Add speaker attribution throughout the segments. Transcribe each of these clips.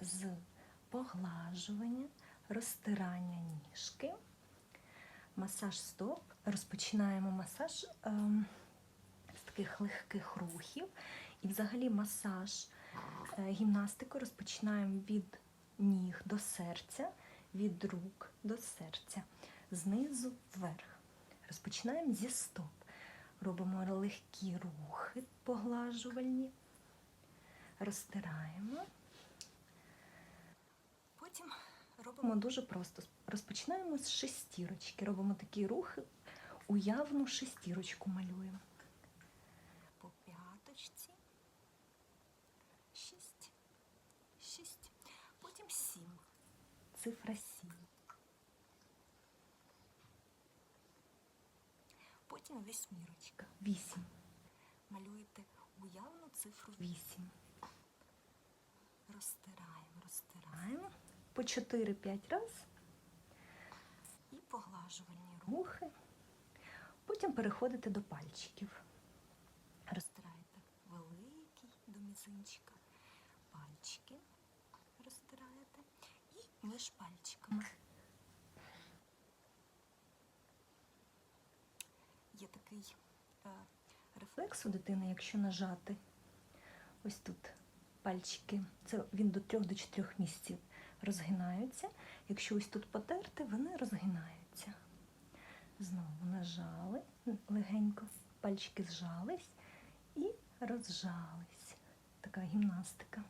Speaker 1: з поглажування, розтирання ніжки, масаж стоп. Розпочинаємо масаж ем, з таких легких рухів. І взагалі масаж е, гімнастику розпочинаємо від ніг до серця, від рук до серця, знизу вверх. Розпочинаємо зі стоп. Робимо легкі рухи поглажувальні, розтираємо. Потім робимо дуже просто. Розпочинаємо з шестірочки. Робимо такі рухи, уявну шестірочку малюємо. По п'яточці. Шість. Шість. Потім сім. Цифра сім. Потім вісьмірочка. Вісім. Малюєте уявну цифру вісім. Розтираємо, розтираємо по 4-5 раз. І поглажувальні рухи. Потім переходите до пальчиків. Розтираєте великий до мізинчика. Пальчики розтираєте і між пальчиками. Є такий е, рефлекс у дитини, якщо нажати ось тут пальчики, це він до 3 до 4 місяців розгинаються. Якщо ось тут потерти, вони розгинаються. Знову нажали легенько, пальчики зжались і розжались. Така гімнастика.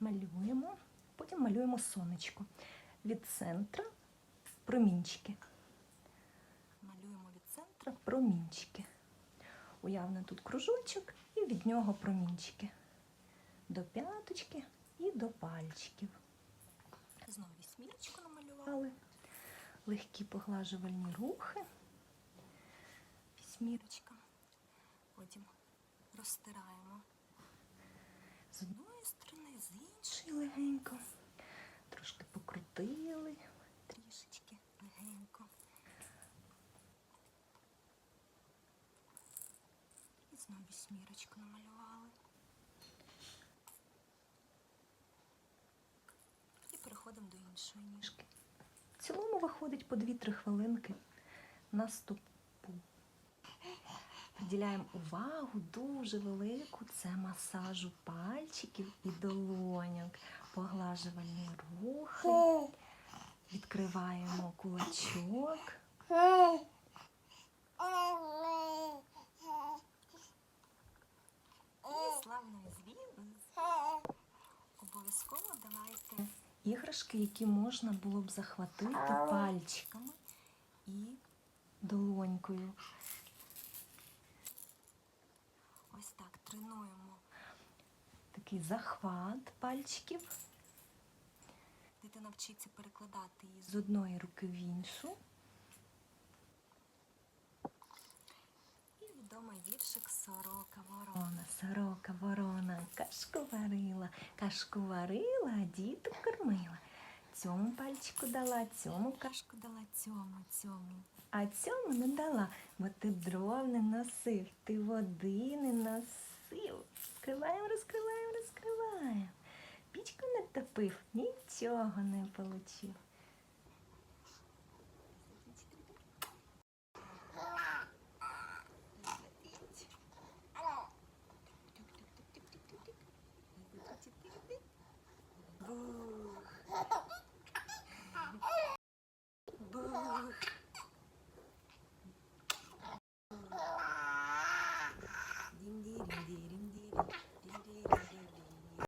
Speaker 1: Малюємо, потім малюємо сонечко. Від центра промінчики. Малюємо від центра промінчики. Уявно тут кружочок і від нього промінчики. До п'яточки і до пальчиків. Знову вісьмірочку намалювали. Легкі поглажувальні рухи. Вісьмірочка. Потім розтираємо з одної сторони, з іншої легенько. Трошки покрутили, трішечки легенько. І знову вісьмірочку намалювали. І переходимо до іншої ніжки. В цілому виходить по 2-3 хвилинки на стопу. Приділяємо увагу дуже велику це масажу пальчиків і долоньок, поглажувальні рухи. Відкриваємо кулачок. І славною звін обов'язково давайте іграшки, які можна було б захватити пальчиками і долонькою. Ось так тренуємо такий захват пальчиків. Дитина вчиться перекладати її з одної руки в іншу. І відомий віршик Сорока ворона. Сорока ворона кашку варила, кашку варила, а діток кормила. Цьому пальчику дала, цьому кашку дала, цьому, цьому. А цьому не дала, бо ти дров не носив, ти води не носив. Розкриваємо, розкриваємо, розкриваємо. Пічку не топив, нічого не получив.